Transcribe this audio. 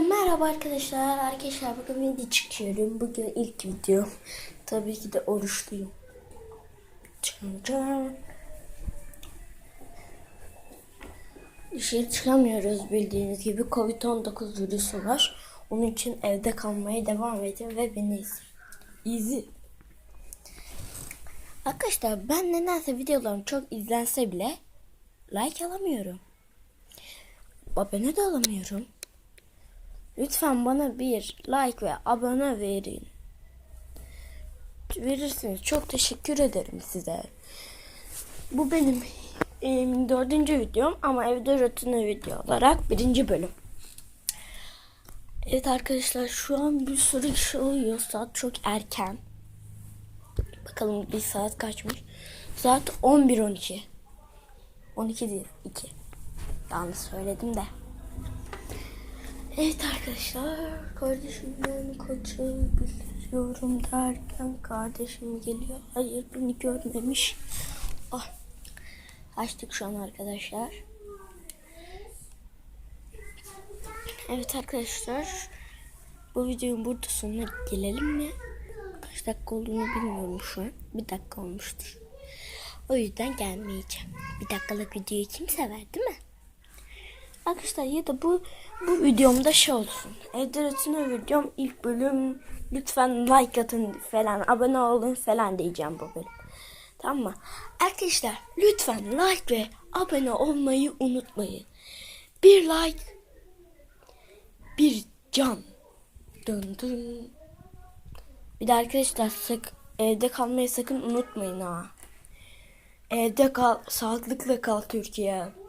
Merhaba arkadaşlar. Arkadaşlar bugün video çıkıyorum. Bugün ilk video. Tabii ki de oruçluyum. Çın Dışarı çıkamıyoruz bildiğiniz gibi. Covid-19 virüsü var. Onun için evde kalmaya devam edin ve beni izleyin. Easy. Arkadaşlar ben nedense videolarım çok izlense bile like alamıyorum. Abone de alamıyorum. Lütfen bana bir like ve abone verin. Verirsiniz. Çok teşekkür ederim size. Bu benim em, dördüncü videom ama evde rutini video olarak birinci bölüm. Evet arkadaşlar şu an bir sürü kişi uyuyor. Saat çok erken. Bakalım bir saat kaçmış. Saat 11.12. 12 değil 2. Yanlış söyledim de. Evet arkadaşlar kardeşimden kaçabiliyorum derken kardeşim geliyor. Hayır beni görmemiş. Ah. Açtık şu an arkadaşlar. Evet arkadaşlar bu videonun burada sonuna gelelim mi? Kaç dakika olduğunu bilmiyorum şu an. Bir dakika olmuştur. O yüzden gelmeyeceğim. Bir dakikalık videoyu kim sever değil mi? Arkadaşlar ya da bu bu videomda şey olsun. Evde rutine videom ilk bölüm lütfen like atın falan abone olun falan diyeceğim bu bölüm. Tamam mı? Arkadaşlar lütfen like ve abone olmayı unutmayın. Bir like bir can. Dın dın. Bir de arkadaşlar sak evde kalmayı sakın unutmayın ha. Evde kal, sağlıklı kal Türkiye.